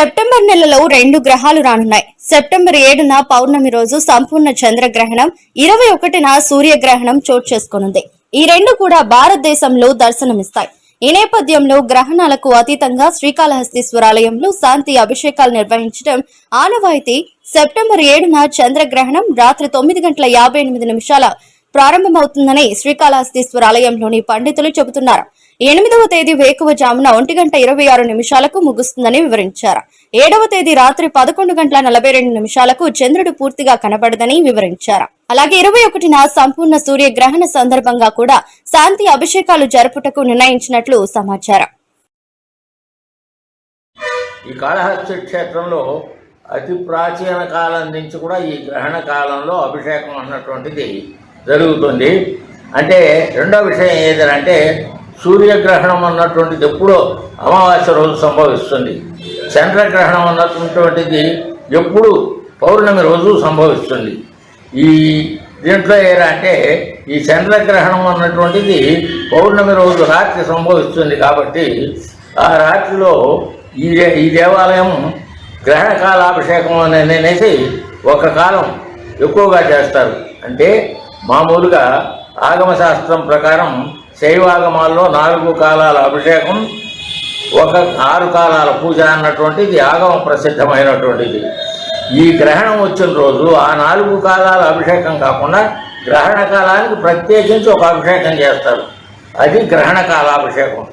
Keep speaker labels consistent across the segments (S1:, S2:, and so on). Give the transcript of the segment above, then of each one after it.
S1: September నెలలో రెండు గ్రహాలు రానున్నాయి. సెప్టెంబర్ ఏడున పౌర్ణమి రోజు సంపూర్ణ చంద్రగ్రహణం ఇరవై ఒకటిన సూర్యగ్రహణం చోటు చేసుకోనుంది. ఈ రెండు కూడా భారతదేశంలో దర్శనమిస్తాయి. ఈ నేపథ్యంలో గ్రహణాలకు అతీతంగా శ్రీకాళహస్తీశ్వరాలయంలో శాంతి అభిషేకాలు నిర్వహించడం ఆనవాయితీ. సెప్టెంబర్ ఏడున చంద్రగ్రహణం రాత్రి తొమ్మిది గంటల యాభై ఎనిమిది నిమిషాల ప్రారంభమవుతుందని శ్రీకాళహస్తీశ్వరాలయంలోని పండితులు చెబుతున్నారు. ఎనిమిదవ తేదీ వేకువజామున ఒంటి గంట ఇరవై ఆరు నిమిషాలకు ముగుస్తుందని వివరించారు. ఏడవ తేదీ రాత్రి పదకొండు గంటల నలభై రెండు నిమిషాలకు చంద్రుడు పూర్తిగా కనబడదని వివరించారు. అలాగే ఇరవై ఒకటిన సంపూర్ణ సూర్యగ్రహణ సందర్భంగా కూడా శాంతి అభిషేకాలు జరుపుటకు నిర్ణయించినట్లు సమాచారం.
S2: ఈ కాళహస్తి క్షేత్రంలో అతి ప్రాచీన కాలం నుంచి కూడా ఈ గ్రహణ కాలంలో అభిషేకం అన్నటువంటిది జరుగుతుంది. అంటే రెండో విషయం ఏదంటే సూర్యగ్రహణం అన్నటువంటిది ఎప్పుడో అమావాస్య రోజు సంభవిస్తుంది. చంద్రగ్రహణం అన్నటువంటిది ఎప్పుడు పౌర్ణమి రోజు సంభవిస్తుంది. ఈ దీంట్లో ఏరా అంటే ఈ చంద్రగ్రహణం అన్నటువంటిది పౌర్ణమి రోజు రాత్రి సంభవిస్తుంది కాబట్టి ఆ రాత్రిలో ఈ దే- ఈ దేవాలయం గ్రహణ కాలాభిషేకం అని అనేసి ఒక కాలం ఎక్కువగా చేస్తారు. అంటే మామూలుగా ఆగమశాస్త్రం ప్రకారం శైవాగమాల్లో నాలుగు కాలాల అభిషేకం ఒక ఆరు కాలాల పూజ అన్నటువంటిది ఆగమ ప్రసిద్ధమైనటువంటిది. ఈ గ్రహణం వచ్చిన రోజు ఆ నాలుగు కాలాల అభిషేకం కాకుండా గ్రహణ కాలానికి ప్రత్యేకించి ఒక అభిషేకం చేస్తారు. అది గ్రహణ కాలాభిషేకం.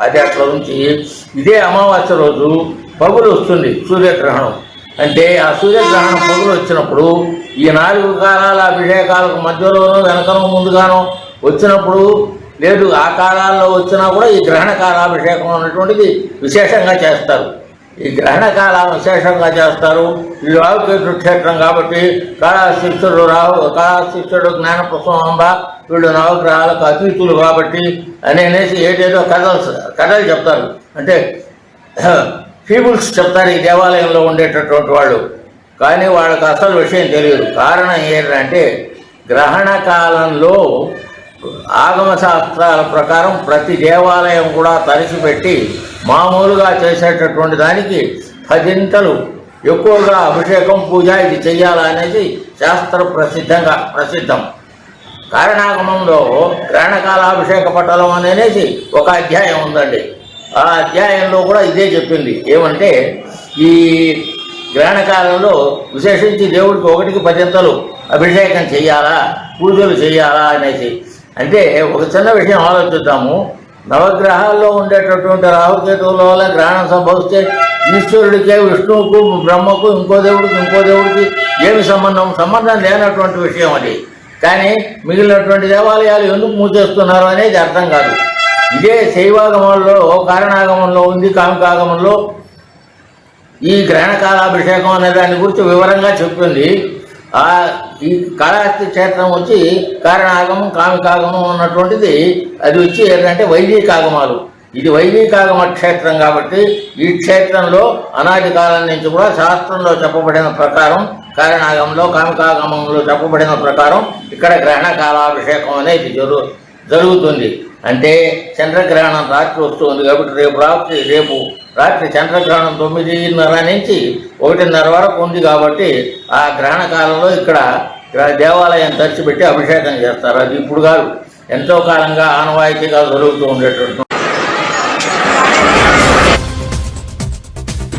S2: అది అట్లా ఉంచి ఇదే అమావాస్య రోజు పగులు వస్తుంది సూర్యగ్రహణం. అంటే ఆ సూర్యగ్రహణం పగులు వచ్చినప్పుడు ఈ నాలుగు కాలాల అభిషేకాలకు మధ్యలోనూ వెనకనో ముందుగానో వచ్చినప్పుడు లేదు ఆ కాలాల్లో వచ్చినా కూడా ఈ గ్రహణ కాలాభిషేకం అనేటువంటిది విశేషంగా చేస్తారు. ఈ గ్రహణ కాలం విశేషంగా చేస్తారు. ఈ రాహుకేతు క్షేత్రం కాబట్టి కాళాశిష్యుడు రాహు కాళాశిష్యుడు జ్ఞానప్రసవంబ వీళ్ళు నవగ్రహాలకు అతీతులు కాబట్టి అని అనేసి ఏదేదో కథలు కథలు చెప్తారు. అంటే పీపుల్స్ చెప్తారు ఈ దేవాలయంలో ఉండేటటువంటి వాళ్ళు. కానీ వాళ్ళకి అసలు విషయం తెలియదు. కారణం ఏంటంటే గ్రహణ కాలంలో ఆగమ శాస్త్రాల ప్రకారం ప్రతి దేవాలయం కూడా తరిచిపెట్టి మామూలుగా చేసేటటువంటి దానికి పదింతలు ఎక్కువగా అభిషేకం పూజ ఇది చేయాలనేది శాస్త్ర ప్రసిద్ధంగా ప్రసిద్ధం. కారణాగమంలో గ్రహణకాలాభిషేక పట్టలం అనేసి ఒక అధ్యాయం ఉందండి. ఆ అధ్యాయంలో కూడా ఇదే చెప్పింది. ఏమంటే ఈ గ్రహణకాలంలో విశేషించి దేవుడికి ఒకటికి పదింతలు అభిషేకం చేయాలా పూజలు చేయాలా అనేసి. అంటే ఒక చిన్న విషయం ఆలోచిద్దాము. నవగ్రహాల్లో ఉండేటటువంటి రాహుకేతువుల వల్ల గ్రహణం సంభవిస్తే ఈశ్వరుడికే విష్ణువుకు బ్రహ్మకు ఇంకో దేవుడికి ఇంకో దేవుడికి ఏమి సంబంధం? సంబంధం లేనటువంటి విషయం అది. కానీ మిగిలినటువంటి దేవాలయాలు ఎందుకు మూసేస్తున్నారు అనేది అర్థం కాదు. ఇదే శైవాగమంలో కారణాగమంలో ఉంది కామికాగమంలో. ఈ గ్రహణ కాలాభిషేకం అనే దాని గురించి వివరంగా చెప్తుంది ఆ ఈ కాళహస్తి క్షేత్రం వచ్చి కారణాగమం కామికాగమం అన్నటువంటిది అది వచ్చి ఏంటంటే వైదికాగమాలు ఇది వైదికాగమ క్షేత్రం కాబట్టి ఈ క్షేత్రంలో అనాది కాలం నుంచి కూడా శాస్త్రంలో చెప్పబడిన ప్రకారం కారణాగమంలో కామికాగమంలో చెప్పబడిన ప్రకారం ఇక్కడ గ్రహణ కాలాభిషేకం అనేది జరు జరుగుతుంది. అంటే చంద్రగ్రహణం రాత్రి వస్తుంది కాబట్టి రేపు రాత్రి రేపు రాత్రి చంద్రగ్రహణం తొమ్మిదిన్నర నుంచి ఒకటిన్నర వరకు ఉంది కాబట్టి ఆ గ్రహణ కాలంలో ఇక్కడ దేవాలయం తెరిచిపెట్టి అభిషేకం చేస్తారు. అది ఇప్పుడు కాదు. ఎంతో కాలంగా ఆనవాయితీగా జరుగుతూ ఉండేటటువంటి